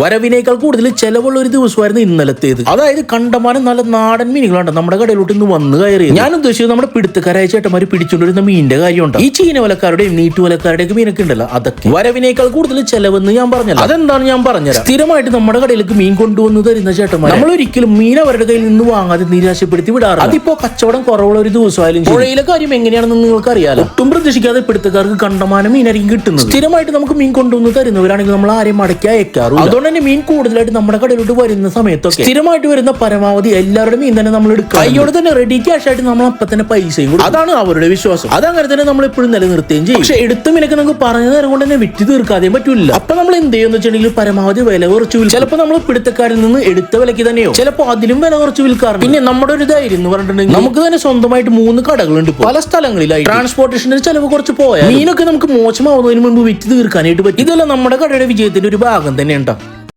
വരവിനേക്കാൾ കൂടുതൽ ചെലവുള്ള ഒരു ദിവസമായിരുന്നു ഇന്നലത്തേത്. അതായത് കണ്ടമാനം നല്ല നാടൻ മീനുകളാണ് നമ്മുടെ കടയിലോട്ട് ഇന്ന് വന്ന് കയറി ഞാൻ ഉദ്ദേശിച്ചത് നമ്മുടെ പിടുത്തക്കാരായ ചേട്ടന്മാർ പിടിച്ചുകൊണ്ടിരുന്ന മീനിന്റെ കാര്യമുണ്ട്? ഈ ചീന വലക്കാരുടെയും നീട്ടുവലക്കാരുടെയും മീനൊക്കെ ഉണ്ടല്ലോ അതൊക്കെ. വരവിനേക്കാൾ കൂടുതൽ ചെലവെന്ന് ഞാൻ പറഞ്ഞല്ലോ. അതെന്താണ് ഞാൻ പറഞ്ഞത് സ്ഥിരമായിട്ട് നമ്മുടെ കടയിലേക്ക് മീൻ കൊണ്ടുവന്ന് തരുന്ന ചേട്ടന്മാർ നമ്മൾ ഒരിക്കലും മീൻ അവരുടെ കയ്യിൽ നിന്ന് വാങ്ങാതെ നിരാശപ്പെടുത്തി വിടാറ് അതിപ്പോ കച്ചവടം കുറവുള്ള ഒരു ദിവസമായാലും. പുഴയിലെ കാര്യം എങ്ങനെയാണെന്ന് നിങ്ങൾക്ക് അറിയാലോ ഒട്ടും പ്രതീക്ഷിക്കാതെ പിടുത്തക്കാർക്ക് കണ്ടമാനം മീനായിരിക്കും കിട്ടുന്നത്. സ്ഥിരമായിട്ട് നമുക്ക് മീൻ കൊണ്ടുവന്ന് തരുന്നവരാണെങ്കിൽ നമ്മൾ ആരെയും മടക്കി അയക്കാറും അതുകൊണ്ട് തന്നെ മീൻ കൂടുതലായിട്ട് നമ്മുടെ കടയിലോട്ട് വരുന്ന സമയത്തൊക്കെ സ്ഥിരമായിട്ട് വരുന്ന പരമാവധി എല്ലാവരുടെ മീൻ തന്നെ നമ്മൾ എടുക്കുക കൈയോടെ തന്നെ റെഡി ക്യാഷ് ആയിട്ട് നമ്മൾ അപ്പൊ തന്നെ പൈസയും കൊടുക്കും. അതാണ് അവരുടെ വിശ്വാസം. അതങ്ങനെ തന്നെ നമ്മൾ എപ്പോഴും നിലനിർത്തുകയും ചെയ്യും. പക്ഷെ എടുത്ത മീനൊക്കെ നമുക്ക് പറഞ്ഞു നേരം കൊണ്ട് തന്നെ വിറ്റ് തീർക്കാതെയും പറ്റില്ല അപ്പൊ നമ്മൾ എന്ത് ചെയ്യുന്ന വെച്ചിട്ടുണ്ടെങ്കിൽ പരമാവധി വില കുറച്ച് ചിലപ്പോൾ നമ്മൾ പിടുത്തക്കാരിൽ നിന്ന് എടുത്ത വിലക്ക് തന്നെയോ? ചിലപ്പോൾ അതിലും വില കുറച്ച് വിൽക്കാറുണ്ട്. പിന്നെ നമ്മുടെ ഒരു ധൈര്യം എന്ന് പറഞ്ഞിട്ടുണ്ടെങ്കിൽ നമുക്ക് തന്നെ സ്വന്തമായിട്ട് മൂന്ന് കടകളുണ്ട്. പല സ്ഥലങ്ങളിലായി ട്രാൻസ്പോർട്ടേഷന്റെ ചെലവ് കുറച്ച് പോയാൽ മീനൊക്കെ നമുക്ക് മോശമാവുന്നതിന് മുമ്പ് വിറ്റ് തീർക്കാനായിട്ട് പറ്റും. ഇതെല്ലാം നമ്മുടെ കടയുടെ വിജയത്തിന്റെ ഒരു ഭാഗം തന്നെ ഉണ്ടാവും